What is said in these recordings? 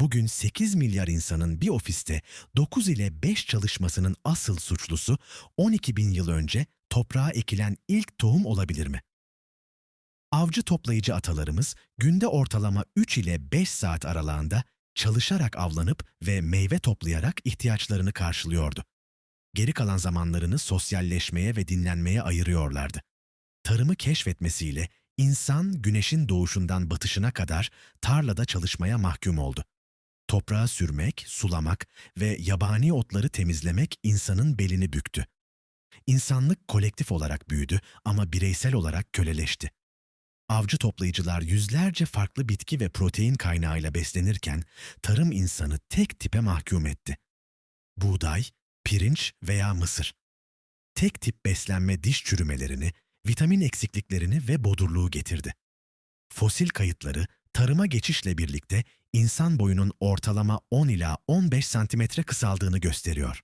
Bugün 8 milyar insanın bir ofiste 9 ile 5 çalışmasının asıl suçlusu 12 bin yıl önce toprağa ekilen ilk tohum olabilir mi? Avcı toplayıcı atalarımız günde ortalama 3 ile 5 saat aralığında çalışarak avlanıp ve meyve toplayarak ihtiyaçlarını karşılıyordu. Geri kalan zamanlarını sosyalleşmeye ve dinlenmeye ayırıyorlardı. Tarımı keşfetmesiyle insan güneşin doğuşundan batışına kadar tarlada çalışmaya mahkum oldu. Toprağı sürmek, sulamak ve yabani otları temizlemek insanın belini büktü. İnsanlık kolektif olarak büyüdü ama bireysel olarak köleleşti. Avcı toplayıcılar yüzlerce farklı bitki ve protein kaynağıyla beslenirken tarım insanı tek tipe mahkum etti. Buğday, pirinç veya mısır. Tek tip beslenme diş çürümelerini, vitamin eksikliklerini ve bodurluğu getirdi. Fosil kayıtları tarıma geçişle birlikte insan boyunun ortalama 10 ila 15 santimetre kısaldığını gösteriyor.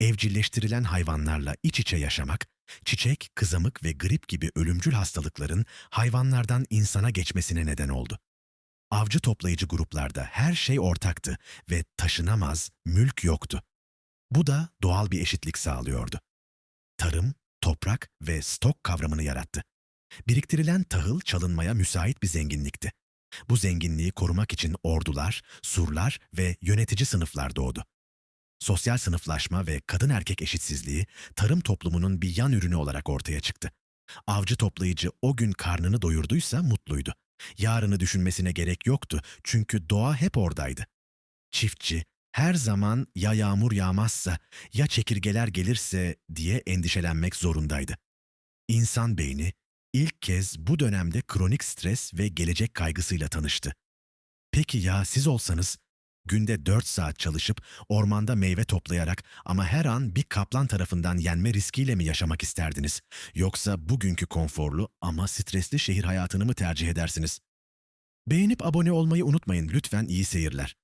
Evcilleştirilen hayvanlarla iç içe yaşamak, çiçek, kızamık ve grip gibi ölümcül hastalıkların hayvanlardan insana geçmesine neden oldu. Avcı toplayıcı gruplarda her şey ortaktı ve taşınamaz, mülk yoktu. Bu da doğal bir eşitlik sağlıyordu. Tarım, toprak ve stok kavramını yarattı. Biriktirilen tahıl çalınmaya müsait bir zenginlikti. Bu zenginliği korumak için ordular, surlar ve yönetici sınıflar doğdu. Sosyal sınıflaşma ve kadın erkek eşitsizliği tarım toplumunun bir yan ürünü olarak ortaya çıktı. Avcı toplayıcı o gün karnını doyurduysa mutluydu. Yarını düşünmesine gerek yoktu çünkü doğa hep oradaydı. Çiftçi her zaman ya yağmur yağmazsa ya çekirgeler gelirse diye endişelenmek zorundaydı. İnsan beyni ilk kez bu dönemde kronik stres ve gelecek kaygısıyla tanıştı. Peki ya siz olsanız günde 4 saat çalışıp ormanda meyve toplayarak ama her an bir kaplan tarafından yenme riskiyle mi yaşamak isterdiniz? Yoksa bugünkü konforlu ama stresli şehir hayatını mı tercih edersiniz? Beğenip abone olmayı unutmayın lütfen iyi seyirler.